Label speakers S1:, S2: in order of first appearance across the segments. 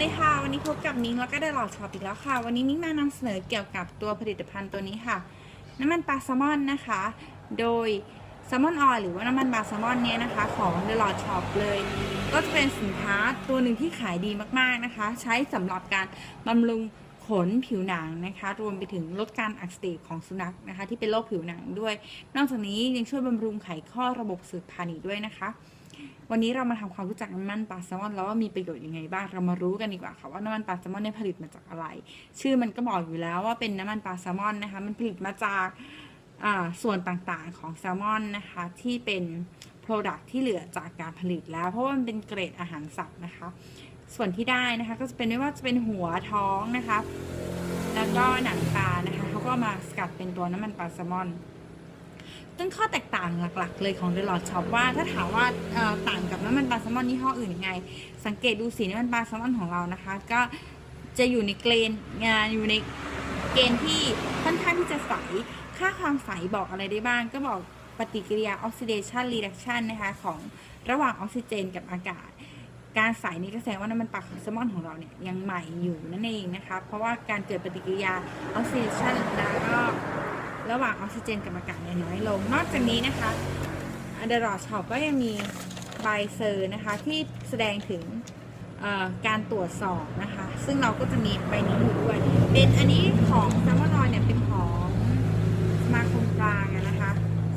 S1: วัสดีค่ะ วันนี้พบกับนิ้งแล้วก็ได้หลอดช็อปอีกแล้วค่ะ วันนี้นิ้งมานำเสนอเกี่ยวกับตัวผลิตภัณฑ์ตัวนี้ค่ะ น้ำมันปลาแซลมอนนะคะ โดยแซลมอนออยหรือว่าน้ำมันปลาแซลมอนเนี้ยนะคะ ของ The Lord Shop เลย ก็จะเป็นสินค้าตัวหนึ่งที่ขายดีมากๆนะคะ ใช้สำหรับการบำรุงขนผิวหนังนะคะ รวมไปถึงลดการอักเสบของสุนัขนะคะ ที่เป็นโรคผิวหนังด้วย นอกจากนี้ยังช่วยบำรุงไขข้อระบบสืบพันธุ์อีกด้วยนะคะ วันนี้เรามาทำความรู้จักน้ำมันปลาแซลมอนแล้วว่ามีประโยชน์ยังไงบ้างเรามารู้กันดีกว่าค่ะว่าน้ำมันปลาแซลมอนเนี่ยผลิตมาจากอะไร ชื่อมันก็บอกอยู่แล้วว่าเป็นน้ำมันปลาแซลมอนนะคะมันผลิตมาจากส่วนต่างๆของแซลมอนนะคะที่เป็น Product ที่เหลือจากการผลิตแล้ว เพราะว่ามันเป็นเกรดอาหารสัตว์นะคะ ส่วนที่ได้นะคะก็จะเป็นไม่ว่าจะเป็นหัวท้องนะคะ แล้วก็หนังปลานะคะเขาก็มาสกัดเป็นตัวน้ำมันปลาแซลมอน ซึ่งข้อแตกต่างหลัก ๆ เลยของ The Lord Shop ว่าถ้าถามว่าต่างกับน้ำมันปลาแซลมอนยี่ห้ออื่นยังไง สังเกตดูสีน้ำมันปลาแซลมอนของเรานะคะ ก็จะอยู่ในเกณฑ์งานอยู่ในเกณฑ์ที่ค่อนข้างที่จะใส ค่าความใสบอกอะไรได้บ้าง ก็บอกปฏิกิริยาออกซิเดชันรีดักชันนะคะของระหว่างออกซิเจนกับอากาศ การใสนี้ก็แสดงว่าน้ำมันปลาแซลมอนของเราเนี่ยยังใหม่อยู่นั่นเองนะคะ เพราะว่าการเกิดปฏิกิริยาออกซิเดชันแล้วก็ ระหว่างออกซิเจนกับอากาศเนี่ยน้อยลง นอกจากนี้นะคะอเดรอช็อปก็ยังมีใบเซอร์นะคะที่แสดงถึงการตรวจสอบนะคะ ซึ่งเราก็จะมีใบนี้อยู่ด้วยเป็นอันนี้ของแซมมอนอยเนี่ยเป็นของสมาคมกลางนะคะ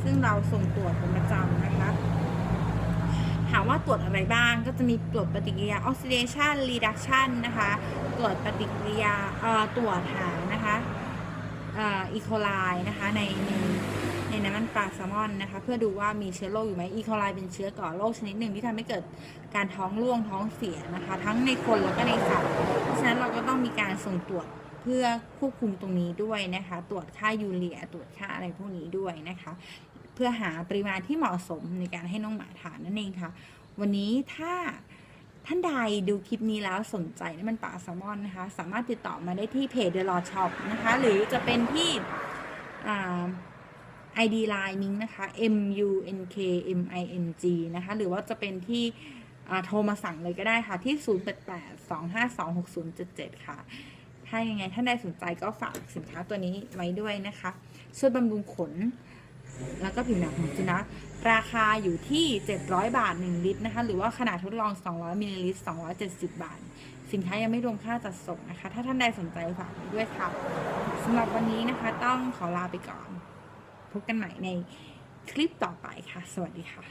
S1: ซึ่งเราส่งตรวจเป็นประจำนะคะ ถามว่าตรวจอะไรบ้างก็จะมีตรวจปฏิกิริยาออกซิเดชันรีดักชันนะคะ ตรวจปฏิกิริยาตรวจหานะคะ อีโคไลนะคะในในในน้ำมันปลาแซลมอนนะคะ เพื่อดูว่ามีเชื้อโรคอยู่ไหมอีโคไลเป็นเชื้อก่อโรคชนิดหนึ่งที่ทำให้เกิดการท้องร่วงท้องเสียนะคะ ทั้งในคนแล้วก็ในสัตว์เพราะฉะนั้นเราก็ต้องมีการส่งตรวจเพื่อควบคุมตรงนี้ด้วยนะคะ ตรวจค่ายูเรียตรวจค่าอะไรพวกนี้ด้วยนะคะ เพื่อหาปริมาณที่เหมาะสมในการให้น้องหมาทานนั่นเองค่ะ วันนี้ถ้า ท่านใดดูคลิปนี้แล้วสนใจน้ำมันปลาแซลมอนนะคะ สามารถติดต่อมาได้ที่เพจ The Law Shop นะคะ หรือจะเป็นที่อ่า ID Line มิงนะคะ M U N K M I N G นะคะ หรือว่าจะเป็นที่อ่าโทรมาสั่งเลยก็ได้ค่ะ ที่ 0 8 8 2 5 2 6 0 7 7 ค่ะ ถ้ายังไงท่านใดสนใจก็ฝากสินค้าตัวนี้ไว้ด้วยนะคะ ช่วยบำรุงขน แล้วก็ผิวหนังของสุนัขราคาอยู่ที่ 700 บาท 1 ลิตรนะคะ หรือว่าขนาดทดลอง 200มิลลิลิตร270 บาท สินค้ายังไม่รวมค่าจัดส่งนะคะ ถ้าท่านใดสนใจฝากด้วยค่ะสำหรับวันนี้นะคะต้องขอลาไปก่อน พบกันใหม่ในคลิปต่อไปค่ะ สวัสดีค่ะ